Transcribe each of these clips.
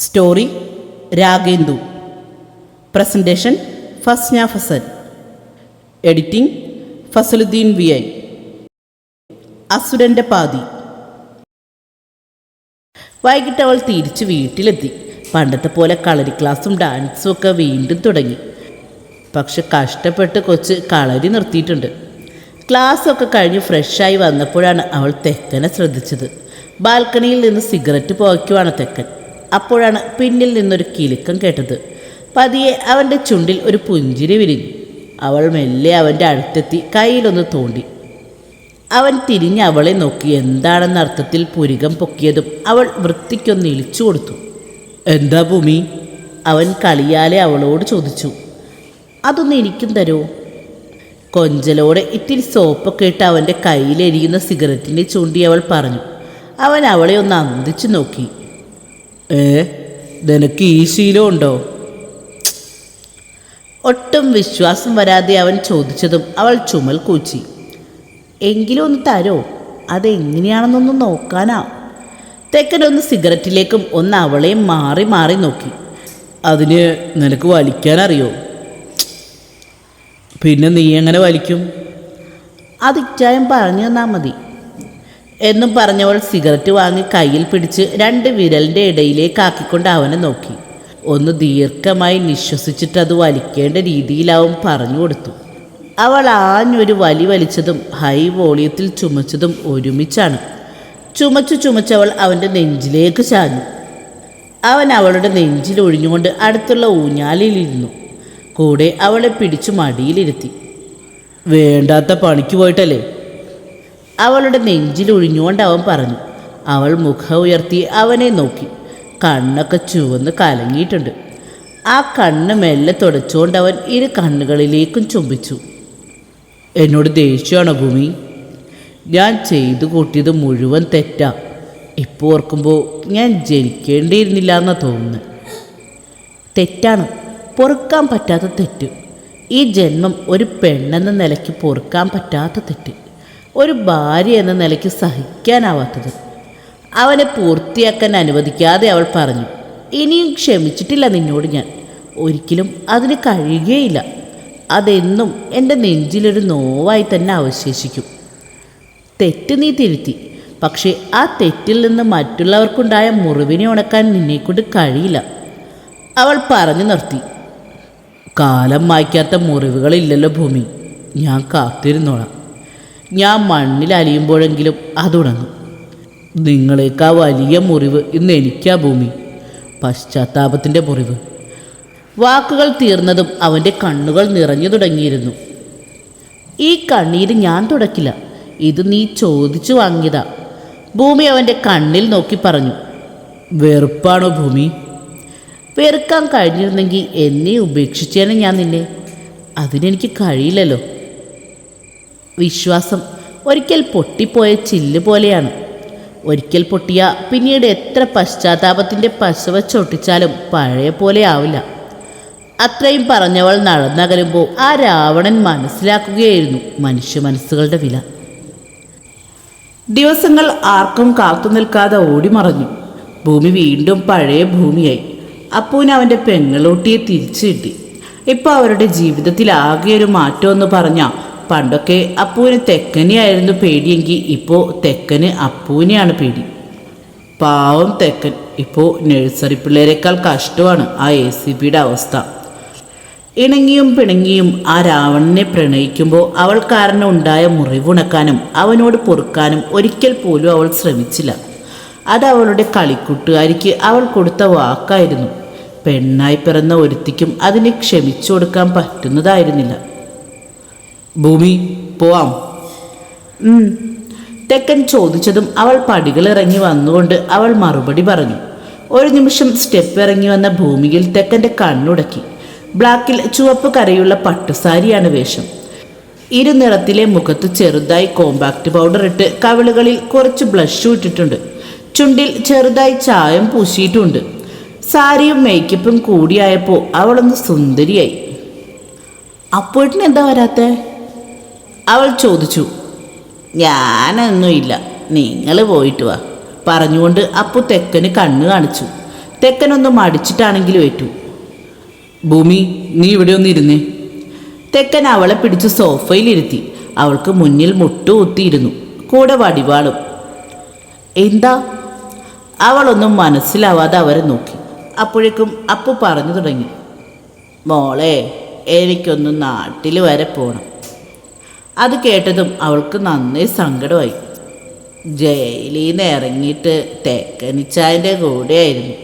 Story Ragendu. Presentation Fasna Fasal. Editing Fasaluddeen V I. അസുരന്റെ പാതി. വൈകിട്ട് അവൾ തിരിച്ച് വീട്ടിലെത്തി. പണ്ടത്തെ പോലെ കളരി ക്ലാസ്സും ഡാൻസും ഒക്കെ വീണ്ടും തുടങ്ങി. പക്ഷെ കഷ്ടപ്പെട്ട് കൊച്ച് കളരി നിർത്തിയിട്ടുണ്ട്. ക്ലാസ്സൊക്കെ കഴിഞ്ഞ് ഫ്രഷായി വന്നപ്പോഴാണ് അവൾ തെക്കനെ ശ്രദ്ധിച്ചത്. ബാൽക്കണിയിൽ നിന്ന് സിഗരറ്റ് പുകയ്ക്കുവാണ് തെക്കൻ. അപ്പോഴാണ് പിന്നിൽ നിന്നൊരു കിലുക്കം കേട്ടത്. പതിയെ അവന്റെ ചുണ്ടിൽ ഒരു പുഞ്ചിരി വിരിഞ്ഞു. അവൾ മെല്ലെ അവന്റെ അടുത്തെത്തി കയ്യിലൊന്ന് തോണ്ടി. അവൻ തിരിഞ്ഞ് അവളെ നോക്കി എന്താണെന്ന അർത്ഥത്തിൽ പുരികം പൊക്കിയതും അവൾ വൃത്തിക്കൊന്ന് ഇളിച്ചു കൊടുത്തു. എന്താ ഭൂമി? അവൻ കളിയാലെ അവളോട് ചോദിച്ചു. അതൊന്ന് എനിക്കും തരുമോ കൊഞ്ചലോടെ ഇത്തിരി സോപ്പൊക്കെ ഇട്ട് അവന്റെ കയ്യിലെരിയുന്ന സിഗരറ്റിനെ ചൂണ്ടി അവൾ പറഞ്ഞു. അവൻ അവളെ ഒന്ന് അന്തിച്ചു നോക്കി. ഏ? നിനക്ക് ഈ ശീലം ഉണ്ടോ? ഒട്ടും വിശ്വാസം വരാതെ അവൻ ചോദിച്ചതും അവൾ ചുമൽ കൂച്ചി. എങ്കിലും ഒന്ന് തരോ? അതെങ്ങനെയാണെന്നൊന്ന് നോക്കാനാ. തെക്കൻ ഒന്ന് സിഗരറ്റിലേക്കും ഒന്ന് അവളെയും മാറി മാറി നോക്കി. അതിന് നിനക്ക് വലിക്കാനറിയോ? പിന്നെ നീ എങ്ങനെ വലിക്കും? അതിച്ചായം പറഞ്ഞു തന്നാൽ മതി. എന്നും പറഞ്ഞവൾ സിഗരറ്റ് വാങ്ങി കയ്യിൽ പിടിച്ച് രണ്ട് വിരലിന്റെ ഇടയിലേക്ക് ആക്കിക്കൊണ്ട് അവനെ നോക്കി. ഒന്ന് ദീർഘമായി നിശ്വസിച്ചിട്ട് അത് വലിക്കേണ്ട രീതിയിലാവും പറഞ്ഞു കൊടുത്തു. അവൾ ആഞ്ഞൊരു വലി വലിച്ചതും ഹൈ വോളിയത്തിൽ ചുമച്ചതും ഒരുമിച്ചാണ്. ചുമച്ചു ചുമച്ചവൾ അവന്റെ നെഞ്ചിലേക്ക് ചാഞ്ഞു. അവൻ അവളുടെ നെഞ്ചിൽ ഒഴിഞ്ഞുകൊണ്ട് അടുത്തുള്ള ഊഞ്ഞാലിലിരുന്നു കൂടെ അവളെ പിടിച്ചു മടിയിലിരുത്തി. വേണ്ടാത്ത പണിക്ക് പോയിട്ടല്ലേ? അവളുടെ നെഞ്ചിൽ ഒഴിഞ്ഞുകൊണ്ട് അവൻ പറഞ്ഞു അവൾ മുഖം ഉയർത്തി അവനെ നോക്കി. കണ്ണൊക്കെ ചുവന്ന് കലങ്ങിയിട്ടുണ്ട്. ആ കണ്ണ് മെല്ലെ തുടച്ചുകൊണ്ട് അവൻ ഇരു കണ്ണുകളിലേക്കും ചുംബിച്ചു. എന്നോട് ദേഷ്യമാണോ ഭൂമി? ഞാൻ ചെയ്തു കൂട്ടിയത് മുഴുവൻ തെറ്റാ. ഇപ്പോൾ ഓർക്കുമ്പോൾ ഞാൻ ജനിക്കേണ്ടിയിരുന്നില്ല എന്നാ തോന്നുന്നത് തെറ്റാണ്. പൊറുക്കാൻ പറ്റാത്ത തെറ്റ്. ഈ ജന്മം ഒരു പെണ്ണെന്ന നിലയ്ക്ക് പൊറുക്കാൻ പറ്റാത്ത തെറ്റ്. ഒരു ഭാര്യ എന്ന നിലയ്ക്ക് സഹിക്കാനാവാത്തത്. അവനെ പൂർത്തിയാക്കാൻ അനുവദിക്കാതെ അവൾ പറഞ്ഞു ഇനിയും ക്ഷമിച്ചിട്ടില്ല നിന്നോട് ഞാൻ. ഒരിക്കലും അതിന് കഴിയുകയില്ല. അതെന്നും എന്റെ നെഞ്ചിലൊരു നോവായി തന്നെ അവശേഷിക്കും. തെറ്റ് നീ തിരുത്തി. പക്ഷേ ആ തെറ്റിൽ നിന്ന് മറ്റുള്ളവർക്കുണ്ടായ മുറിവിനെ ഉണക്കാൻ നിന്നെക്കൊണ്ട് കഴിയില്ല. അവൾ പറഞ്ഞു നിർത്തി കാലം മായ്ക്കാത്ത മുറിവുകളില്ലല്ലോ ഭൂമി. ഞാൻ കാത്തിരുന്നോളാം. ഞാൻ മണ്ണിൽ അലിയുമ്പോഴെങ്കിലും അതുണങ്ങും നിങ്ങളേക്കാ വലിയ മുറിവ് ഇന്ന് എനിക്കാ ഭൂമി. പശ്ചാത്താപത്തിന്റെ മുറിവ്. വാക്കുകൾ തീർന്നതും അവന്റെ കണ്ണുകൾ നിറഞ്ഞു തുടങ്ങിയിരുന്നു. ഈ കണ്ണീര് ഞാൻ തുടക്കില്ല. ഇത് നീ ചോദിച്ചു വാങ്ങിയതാ. ഭൂമി അവന്റെ കണ്ണിൽ നോക്കി പറഞ്ഞു. വെറുപ്പാണോ ഭൂമി? വെറുക്കാൻ കഴിഞ്ഞിരുന്നെങ്കിൽ എന്നെ ഉപേക്ഷിച്ചേനെ ഞാൻ നിന്നെ. അതിനെനിക്ക് കഴിയില്ലല്ലോ. വിശ്വാസം ഒരിക്കൽ പൊട്ടിപ്പോയ ചില്ല് പോലെയാണ്. ഒരിക്കൽ പൊട്ടിയ പിന്നീട് എത്ര പശ്ചാത്താപത്തിന്റെ പശവ ചൊട്ടിച്ചാലും പഴയ പോലെ ആവില്ല. അത്രയും പറഞ്ഞവൾ നടന്നകലുമ്പോൾ ആ രാവണൻ മനസ്സിലാക്കുകയായിരുന്നു മനുഷ്യ മനസ്സുകളുടെ വില. ദിവസങ്ങൾ ആർക്കും കാത്തു നിൽക്കാതെ ഓടിമറഞ്ഞു. ഭൂമി വീണ്ടും പഴയ ഭൂമിയായി. അപ്പൂന് അവന്റെ പെങ്ങളൂട്ടിയെ തിരിച്ചു കിട്ടി. ഇപ്പോൾ അവരുടെ ജീവിതത്തിൽ ആകെ ഒരു മാറ്റമെന്ന് പറഞ്ഞാൽ പണ്ടൊക്കെ അപ്പൂവിന് തെക്കനെയായിരുന്നു പേടിയെങ്കിൽ ഇപ്പോൾ തെക്കന് അപ്പൂവിനെയാണ് പേടി. പാവം തെക്കൻ ഇപ്പോൾ നഴ്സറി പിള്ളേരെക്കാൾ കഷ്ടമാണ് ആ എ സി പിയുടെ അവസ്ഥ. ഇണങ്ങിയും പിണങ്ങിയും ആ രാവണനെ പ്രണയിക്കുമ്പോൾ അവൾ കാരണം ഉണ്ടായ മുറിവുണക്കാനും അവനോട് പൊറുക്കാനും ഒരിക്കൽ പോലും അവൾ ശ്രമിച്ചില്ല. അത് അവളുടെ കളിക്കൂട്ടുകാരിക്ക് അവൾ കൊടുത്ത വാക്കായിരുന്നു. പെണ്ണായി പിറന്ന ഒരുത്തിക്കും അതിനെ ക്ഷമിച്ചു കൊടുക്കാൻ പറ്റുന്നതായിരുന്നില്ല. ഭൂമി പോവാം. തെക്കൻ ചോദിച്ചതും അവൾ പടികൾ ഇറങ്ങി വന്നുകൊണ്ട് അവൾ മറുപടി പറഞ്ഞു. ഒരു നിമിഷം സ്റ്റെപ്പ് ഇറങ്ങി വന്ന ഭൂമിയിൽ തെക്കന്റെ കണ്ണുടക്കി. ബ്ലാക്കിൽ ചുവപ്പ് കരയുള്ള പട്ടുസാരിയാണ് വേഷം. ഇരുനിറത്തിലെ മുഖത്ത് ചെറുതായി കോമ്പാക്ട് പൗഡർ ഇട്ട് കവിളുകളിൽ കുറച്ച് ബ്ലഷും ഇട്ടിട്ടുണ്ട്. ചുണ്ടിൽ ചെറുതായി ചായം പൂശിയിട്ടുണ്ട്. സാരിയും മേക്കപ്പും കൂടിയായപ്പോൾ അവളൊന്ന് സുന്ദരിയായി. അപ്പോഴത്തിന് എന്താ വരാത്തേ? അവൾ ചോദിച്ചു ഞാനൊന്നുമില്ല നിങ്ങൾ പോയിട്ട് വാ. പറഞ്ഞുകൊണ്ട് അപ്പു തെക്കന് കണ്ണ് കാണിച്ചു. തെക്കനൊന്ന് മടിച്ചിട്ടാണെങ്കിലും ഏറ്റു. ഭൂമി നീ ഇവിടെ ഒന്ന് ഇരുന്നേ. തെക്കൻ അവളെ പിടിച്ച് സോഫയിലിരുത്തി. അവൾക്ക് മുന്നിൽ മുട്ടുകുത്തിയിരുന്നു കൂടെ വടിവാളും. എന്താ? അവളൊന്നും മനസ്സിലാവാതെ അവരെ നോക്കി. അപ്പോഴേക്കും അപ്പു പറഞ്ഞു തുടങ്ങി മോളെ എനിക്കൊന്ന് നാട്ടിൽ വരെ പോകണം അത് കേട്ടതും അവൾക്ക് നന്നേ സങ്കടമായി. ജയിലിൽ നിന്ന് ഇറങ്ങിയിട്ട് തെക്കനിച്ചായന്റെ കൂടെയായിരുന്നു.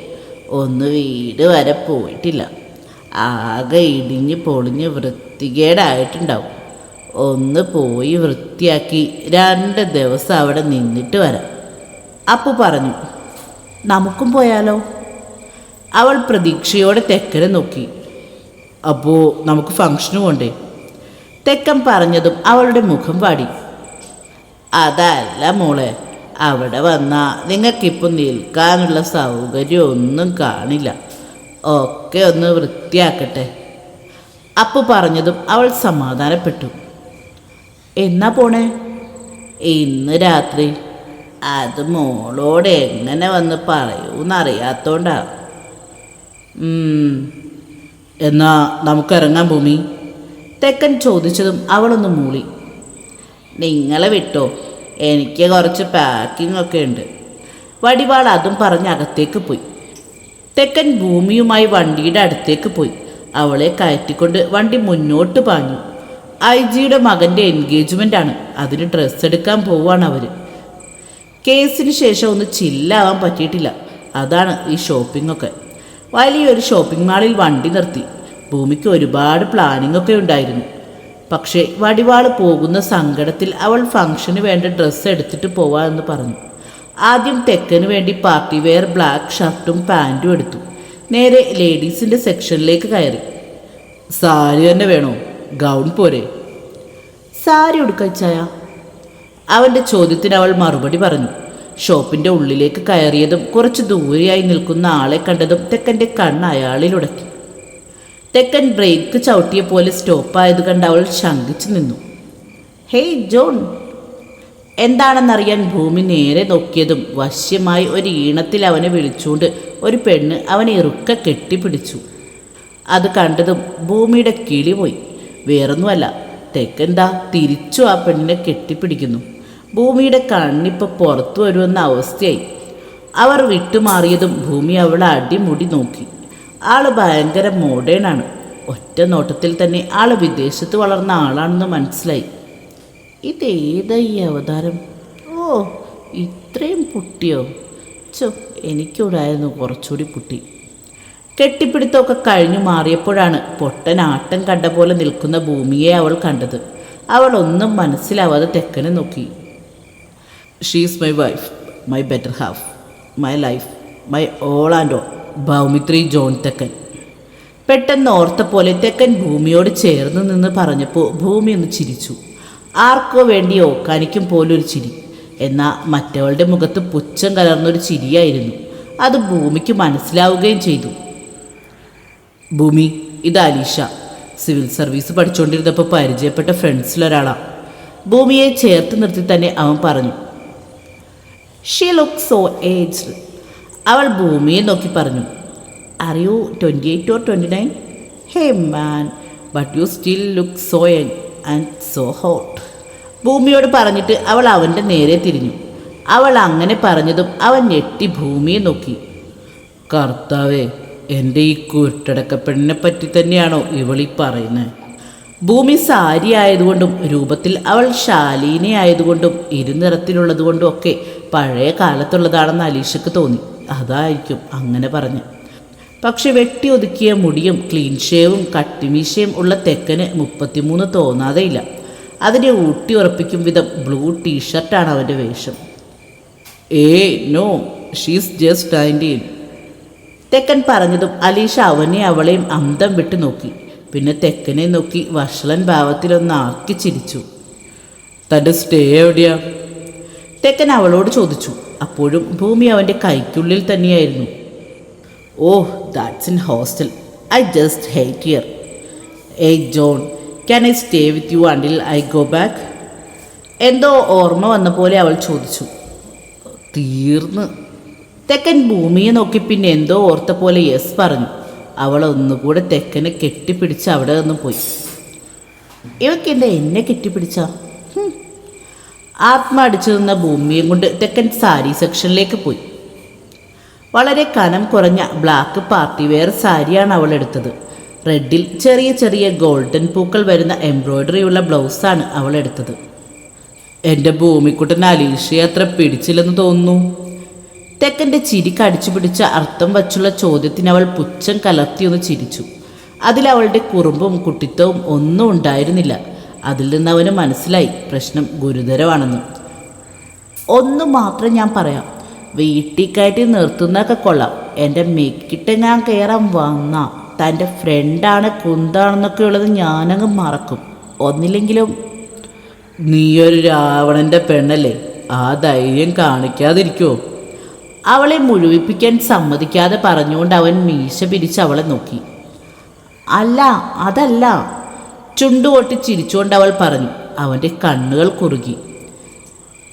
ഒന്ന് വീട് വരെ പോയിട്ടില്ല. ആകെ ഇടിഞ്ഞ് പൊളിഞ്ഞ് വൃത്തികേടായിട്ടുണ്ടാവും. ഒന്ന് പോയി വൃത്തിയാക്കി രണ്ട് ദിവസം അവിടെ നിന്നിട്ട് വരാം. അപ്പു പറഞ്ഞു നമുക്കും പോയാലോ? അവൾ പ്രതീക്ഷയോടെ തെക്കനെ നോക്കി. അപ്പോൾ നമുക്ക് ഫങ്ഷന് പോണ്ടേ? തെക്കൻ പറഞ്ഞതും അവളുടെ മുഖം വാടി. അതല്ല മോളെ അവിടെ വന്നാൽ നിങ്ങൾക്കിപ്പോൾ നിൽക്കാനുള്ള സൗകര്യം ഒന്നും കാണില്ല. ഒക്കെ ഒന്ന് വൃത്തിയാക്കട്ടെ. അപ്പു പറഞ്ഞതും അവൾ സമാധാനപ്പെട്ടു. എന്നാ പോണേ? ഇന്ന് രാത്രി. അത് മോളോട് എങ്ങനെ വന്ന് പറയൂന്നറിയാത്തോണ്ടാ. എന്നാ നമുക്ക് ഭൂമി. തെക്കൻ ചോദിച്ചതും അവളൊന്ന് മൂളി. നിങ്ങളെ വിട്ടോ? എനിക്ക് കുറച്ച് പാക്കിംഗ് ഒക്കെ ഉണ്ട്. വടിവാൾ അതും പറഞ്ഞ് അകത്തേക്ക് പോയി. തെക്കൻ ഭൂമിയുമായി വണ്ടിയുടെ അടുത്തേക്ക് പോയി. അവളെ കയറ്റിക്കൊണ്ട് വണ്ടി മുന്നോട്ട് പാഞ്ഞു. ഐ ജിയുടെ മകന്റെ എൻഗേജ്മെന്റ് ആണ്. അതിന് ഡ്രസ്സ് എടുക്കാൻ പോവാണ് അവർ കേസിന് ശേഷം ഒന്ന് ചില്ലാവാൻ പറ്റിയിട്ടില്ല. അതാണ് ഈ ഷോപ്പിംഗ് ഒക്കെ. വലിയൊരു ഷോപ്പിംഗ് മാളിൽ വണ്ടി നിർത്തി. ഭൂമിക്ക് ഒരുപാട് പ്ലാനിംഗ് ഒക്കെ ഉണ്ടായിരുന്നു. പക്ഷേ വടിവാൾ പോകുന്ന സങ്കടത്തിൽ അവൾ ഫംഗ്ഷന് വേണ്ട ഡ്രസ്സ് എടുത്തിട്ട് പോവാ എന്ന് പറഞ്ഞു. ആദ്യം തെക്കന് വേണ്ടി പാർട്ടി വെയർ ബ്ലാക്ക് ഷർട്ടും പാന്റും എടുത്തു. നേരെ ലേഡീസിന്റെ സെക്ഷനിലേക്ക് കയറി. സാരി തന്നെ വേണോ? ഗൗൺ പോരെ. സാരി ഉടുക്കച്ചായ അവന്റെ ചോദ്യത്തിന് അവൾ മറുപടി പറഞ്ഞു. ഷോപ്പിന്റെ ഉള്ളിലേക്ക് കയറിയതും കുറച്ച് ദൂരെയായി നിൽക്കുന്ന ആളെ കണ്ടതും തെക്കന്റെ കണ്ണ് അയാളിലുടക്കി തെക്കൻ ബ്രേക്ക് ചവിട്ടിയ പോലെ സ്റ്റോപ്പായത് കണ്ട് അവൾ ശങ്കിച്ചു നിന്നു. ഹേയ് ജോൺ. എന്താണെന്നറിയാൻ ഭൂമി നേരെ നോക്കിയതും വശ്യമായി ഒരു ഈണത്തിൽ അവനെ വിളിച്ചുകൊണ്ട് ഒരു പെണ്ണ് അവനെ ഇറുക്ക കെട്ടിപ്പിടിച്ചു. അത് കണ്ടതും ഭൂമിയുടെ കിളി പോയി. വേറൊന്നുമല്ല തെക്കെന്താ തിരിച്ചു ആ പെണ്ണിനെ കെട്ടിപ്പിടിക്കുന്നു. ഭൂമിയുടെ കണ്ണിപ്പോൾ പുറത്തു വരുമെന്ന അവസ്ഥയായി. അവർ വിട്ടുമാറിയതും ഭൂമി അവളെ അടിമുടി നോക്കി. ആൾ ഭയങ്കര മോഡേണാണ് ഒറ്റ നോട്ടത്തിൽ തന്നെ ആൾ വിദേശത്ത് വളർന്ന ആളാണെന്ന് മനസ്സിലായി. ഇതേതാ ഈ അവതാരം? ഓ ഇത്രയും പുട്ടിയോ? ചോ എനിക്കൂടായിരുന്നു കുറച്ചുകൂടി പുട്ടി. കെട്ടിപ്പിടുത്തമൊക്കെ കഴിഞ്ഞു മാറിയപ്പോഴാണ് പൊട്ടൻ ആട്ടം കണ്ട പോലെ നിൽക്കുന്ന ഭൂമിയെ അവൾ കണ്ടത്. അവൾ ഒന്നും മനസ്സിലാവാതെ തെക്കനെ നോക്കി. She's my wife my better half my life my all and all Bhaumithri John Thekkan. പെട്ടെന്ന് ഓർത്ത പോലെ തെക്കൻ ഭൂമിയോട് ചേർന്ന് നിന്ന് പറഞ്ഞപ്പോൾ ഭൂമി ഒന്ന് ചിരിച്ചു. ആർക്കോ വേണ്ടി ഓക്കാനിക്കും പോലൊരു ചിരി. എന്നാൽ മറ്റവളുടെ മുഖത്ത് പുച്ഛം കലർന്നൊരു ചിരിയായിരുന്നു. അത് ഭൂമിക്ക് മനസ്സിലാവുകയും ചെയ്തു. ഭൂമി ഇത് അലീഷ. സിവിൽ സർവീസ് പഠിച്ചുകൊണ്ടിരുന്നപ്പോൾ പരിചയപ്പെട്ട ഫ്രണ്ട്സിലൊരാളാണ് ഭൂമിയെ ചേർത്ത് നിർത്തി തന്നെ അവൻ പറഞ്ഞു. ഷീ ലുക്ക് സോ ഏജ്ഡ് അവൾ ഭൂമിയെ നോക്കി പറഞ്ഞു are twenty eight or twenty nine hey man but you still look so young and so hot ഭൂമിയോട് പറഞ്ഞിട്ട് അവൾ അവന്റെ നേരെ തിരിഞ്ഞു. അവൾ അങ്ങനെ പറഞ്ഞതും അവൻ ഞെട്ടി ഭൂമിയെ നോക്കി. കർത്താവേ എന്റെ ഈ കുരുട്ടടക്കപ്പെണ്ണിനെ പറ്റി തന്നെയാണോ ഇവളീ പറയുന്നത് ഭൂമി സാരി ആയതുകൊണ്ടും രൂപത്തിൽ അവൾ ശാലീനയായതുകൊണ്ടും ഇരുനിറത്തിലുള്ളതുകൊണ്ടും ഒക്കെ പഴയ കാലത്തുള്ളതാണെന്ന് അലീഷക്ക് തോന്നി. അതായിരിക്കും അങ്ങനെ പറഞ്ഞു. പക്ഷെ വെട്ടി ഒതുക്കിയ മുടിയും ക്ലീൻ ഷേവും കട്ടിമീശയും ഉള്ള തെക്കന് മുപ്പത്തിമൂന്ന് തോന്നാതെയില്ല. അതിനെ ഊട്ടി ഉറപ്പിക്കും വിധം ബ്ലൂ ടീഷർട്ടാണ് അവന്റെ വേഷം. ഏ നോ ഷീസ് ജസ്റ്റ് നയന്റീൻ തെക്കൻ പറഞ്ഞതും അലീഷ അവനെ അവളെയും അന്തം വിട്ട് നോക്കി. പിന്നെ തെക്കനെ നോക്കി വഷളൻ ഭാവത്തിലൊന്നാക്കി ചിരിച്ചു. തന്റെ സ്റ്റേ എവിടെയാ? തെക്കൻ അവളോട് ചോദിച്ചു. അപ്പോഴും ഭൂമി അവന്റെ കൈക്കുള്ളിൽ തന്നെയായിരുന്നു. ഓ that's in hostel. I just hate here. Eh John can I stay with you until I go back? എന്തോ ഓർമ്മ വന്ന പോലെ അവൾ ചോദിച്ചു. തീർന്ന്. തെക്കൻ ഭൂമിയെ നോക്കി പിന്നെ എന്തോ ഓർത്ത പോലെ യെസ് പറഞ്ഞു. അവൾ ഒന്നുകൂടെ തെക്കനെ കെട്ടിപ്പിടിച്ച് അവിടെ നിന്ന് പോയി. ഇവക്കെന്താ എന്നെ കെട്ടിപ്പിടിച്ച? ആത്മ അടിച്ചു നിന്ന ഭൂമിയും കൊണ്ട് തെക്കൻ സാരി സെക്ഷനിലേക്ക് പോയി. വളരെ കനം കുറഞ്ഞ ബ്ലാക്ക് പാർട്ടി വെയർ സാരിയാണ് അവൾ എടുത്തത്. റെഡിൽ ചെറിയ ചെറിയ ഗോൾഡൻ പൂക്കൾ വരുന്ന എംബ്രോയ്ഡറിയുള്ള ബ്ലൗസാണ് അവൾ എടുത്തത്. എന്റെ ഭൂമിക്കുട്ടൻ അലീഷയെ അത്ര പിടിച്ചില്ലെന്ന് തോന്നുന്നു. തെക്കന്റെ ചിരി കടിച്ചു പിടിച്ച അർത്ഥം വച്ചുള്ള ചോദ്യത്തിന് അവൾ പുച്ഛം കലർത്തിയൊന്ന് ചിരിച്ചു. അതിലവളുടെ കുറുമ്പും കുട്ടിത്തവും ഒന്നും ഉണ്ടായിരുന്നില്ല. അതിൽ നിന്ന് അവന് മനസ്സിലായി പ്രശ്നം ഗുരുതരമാണെന്ന്. ഒന്ന് മാത്രം ഞാൻ പറയാം. വീട്ടിൽ കയറ്റി നിർത്തുന്നതൊക്കെ കൊള്ളാം. എന്റെ മെക്കിട്ട് ഞാൻ കയറാൻ വന്ന തന്റെ ഫ്രണ്ടാണ് കുന്താണെന്നൊക്കെ ഉള്ളത് ഞാനങ്ങ് മറക്കും. ഒന്നില്ലെങ്കിലും നീയൊരു രാവണന്റെ പെണ്ണല്ലേ? ആ ധൈര്യം കാണിക്കാതിരിക്കുമോ അവളെ മുഴുവിപ്പിക്കാൻ സമ്മതിക്കാതെ പറഞ്ഞുകൊണ്ട് അവൻ മീശ പിരിച്ച് അവളെ നോക്കി. അല്ല അതല്ല. ചുണ്ടുകൊട്ടി ചിരിച്ചുകൊണ്ട് അവൾ പറഞ്ഞു അവന്റെ കണ്ണുകൾ കുറുകി.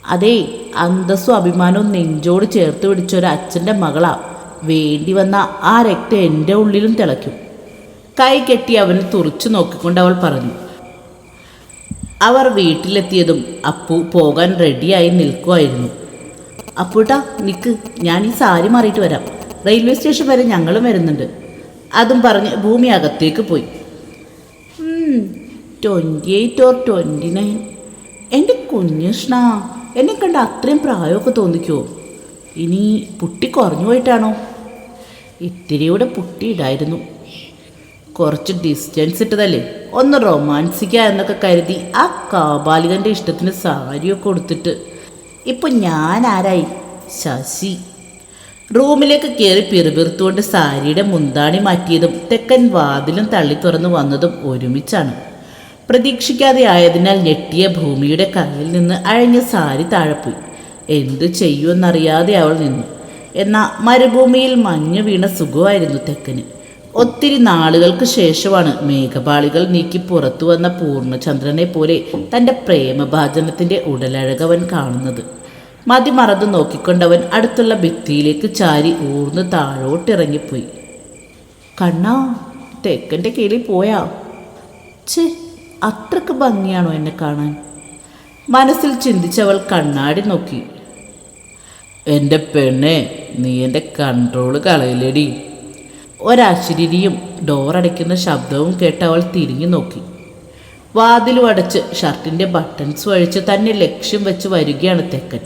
അതേ അന്തസ്സും അഭിമാനവും നെഞ്ചോട് ചേർത്ത് പിടിച്ചൊരു അച്ഛന്റെ മകളാ. വേണ്ടി വന്ന ആ രക്തം എന്റെ ഉള്ളിലും തിളയ്ക്കും. കൈ കെട്ടി അവനെ തുറച്ചു നോക്കിക്കൊണ്ട് അവൾ പറഞ്ഞു അവർ വീട്ടിലെത്തിയതും അപ്പു പോകാൻ റെഡിയായി നിൽക്കുമായിരുന്നു അപ്പൂട്ടാ നിക്ക് ഞാൻ ഈ സാരി മാറിയിട്ട് വരാം. റെയിൽവേ സ്റ്റേഷൻ വരെ ഞങ്ങളും വരുന്നുണ്ട്. അതും പറഞ്ഞ് ഭൂമി അകത്തേക്ക് പോയി. Twenty eight or twenty nine എന്റെ കുഞ്ഞുഷ്ണ എന്നെ കണ്ട അത്രയും പ്രായമൊക്കെ തോന്നിക്കുമോ ഇനി പുട്ടി കുറഞ്ഞു പോയിട്ടാണോ? ഇത്തിരിയുടെ പുട്ടി ഇടായിരുന്നു. കുറച്ച് ഡിസ്റ്റൻസ് ഇട്ടതല്ലേ? ഒന്ന് റൊമാൻസിക്ക എന്നൊക്കെ കരുതി ആ കാബാലികന്റെ ഇഷ്ടത്തിന് സാരിയൊക്കെ കൊടുത്തിട്ട് ഇപ്പം ഞാൻ ആരായി? ശശി. റൂമിലേക്ക് കയറി പിറുപിറുത്തുകൊണ്ട് സാരിയുടെ മുന്താണി മാറ്റിയതും തെക്കൻ വാതിലും തള്ളി തുറന്നു വന്നതും ഒരുമിച്ചാണ്. പ്രതീക്ഷിക്കാതെ ആയതിനാൽ ഞെട്ടിയ ഭൂമിയുടെ കയ്യിൽ നിന്ന് അഴഞ്ഞ സാരി താഴെപ്പോയി എന്തു ചെയ്യുമെന്നറിയാതെ അവൾ നിന്നു. എന്നാൽ മരുഭൂമിയിൽ മഞ്ഞു വീണ സുഖമായിരുന്നു തെക്കന്. ഒത്തിരി നാളുകൾക്ക് ശേഷമാണ് മേഘപാളികൾ നീക്കി പുറത്തു വന്ന പൂർണചന്ദ്രനെ പോലെ തന്റെ പ്രേമഭാചനത്തിന്റെ ഉടലഴകവൻ കാണുന്നത്. മതിമറന്നു നോക്കിക്കൊണ്ടവൻ അടുത്തുള്ള ഭിത്തിയിലേക്ക് ചാരി ഊർന്ന് താഴോട്ടിറങ്ങിപ്പോയി. കണ്ണാ തെക്കന്റെ കീഴിൽ പോയാ? ഛേ അത്രയ്ക്ക് ഭംഗിയാണോ എന്നെ കാണാൻ? മനസ്സിൽ ചിന്തിച്ചവൾ കണ്ണാടി നോക്കി. എന്റെ പെണ്ണെ നീ എന്റെ കൺട്രോൾ കളയിലടി. ഒരാശ്ചര്യയും ഡോറടയ്ക്കുന്ന ശബ്ദവും കേട്ട് അവൾ തിരിഞ്ഞു നോക്കി. വാതിലും അടച്ച് ഷർട്ടിന്റെ ബട്ടൺസ് വഴിച്ച് തന്നെ ലക്ഷ്യം വെച്ച് വരികയാണ് തെക്കൻ.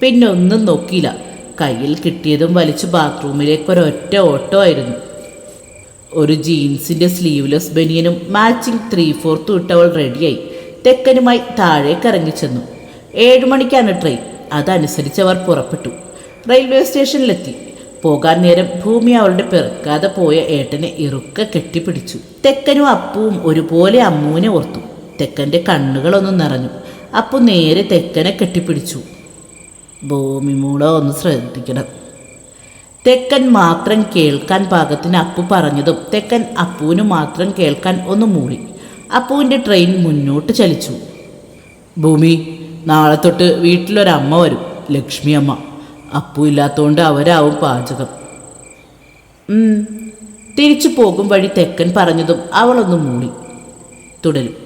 പിന്നെ ഒന്നും നോക്കിയില്ല. കയ്യിൽ കിട്ടിയതും വലിച്ച് ബാത്റൂമിലേക്ക് ഒരൊറ്റ ഓട്ടോ ആയിരുന്നു. ഒരു ജീൻസിന്റെ സ്ലീവ്ലെസ് ബനിയനും മാച്ചിങ് ത്രീ ഫോർത്തും ഇട്ടവൾ റെഡിയായി. തെക്കനുമായി താഴേക്ക് ഇറങ്ങിച്ചെന്നു ഏഴു മണിക്കാണ് ട്രെയിൻ. അതനുസരിച്ച് അവർ പുറപ്പെട്ടു. റെയിൽവേ സ്റ്റേഷനിലെത്തി. പോകാൻ നേരം ഭൂമി അവളുടെ പിറക്കാതെ പോയ ഏട്ടനെ ഇറുക്ക കെട്ടിപ്പിടിച്ചു. തെക്കനും അപ്പുവും ഒരുപോലെ അമ്മുവിനെ ഓർത്തു. തെക്കന്റെ കണ്ണുകളൊന്നും നിറഞ്ഞു. അപ്പു നേരെ തെക്കനെ കെട്ടിപ്പിടിച്ചു. ഭൂമി മൂള ഒന്ന് ശ്രദ്ധിക്കണം. തെക്കൻ മാത്രം കേൾക്കാൻ പാകത്തിന് അപ്പു പറഞ്ഞതും തെക്കൻ അപ്പുവിന് മാത്രം കേൾക്കാൻ ഒന്ന് മൂളി അപ്പുവിന്റെ ട്രെയിൻ മുന്നോട്ട് ചലിച്ചു. ഭൂമി നാളെ തൊട്ട് വീട്ടിലൊരമ്മ വരും ലക്ഷ്മി അമ്മ അപ്പു ഇല്ലാത്തതുകൊണ്ട് അവരാവും പാചകം. തിരിച്ചു പോകും വഴി തെക്കൻ പറഞ്ഞതും അവളൊന്ന് മൂളി തുടരും.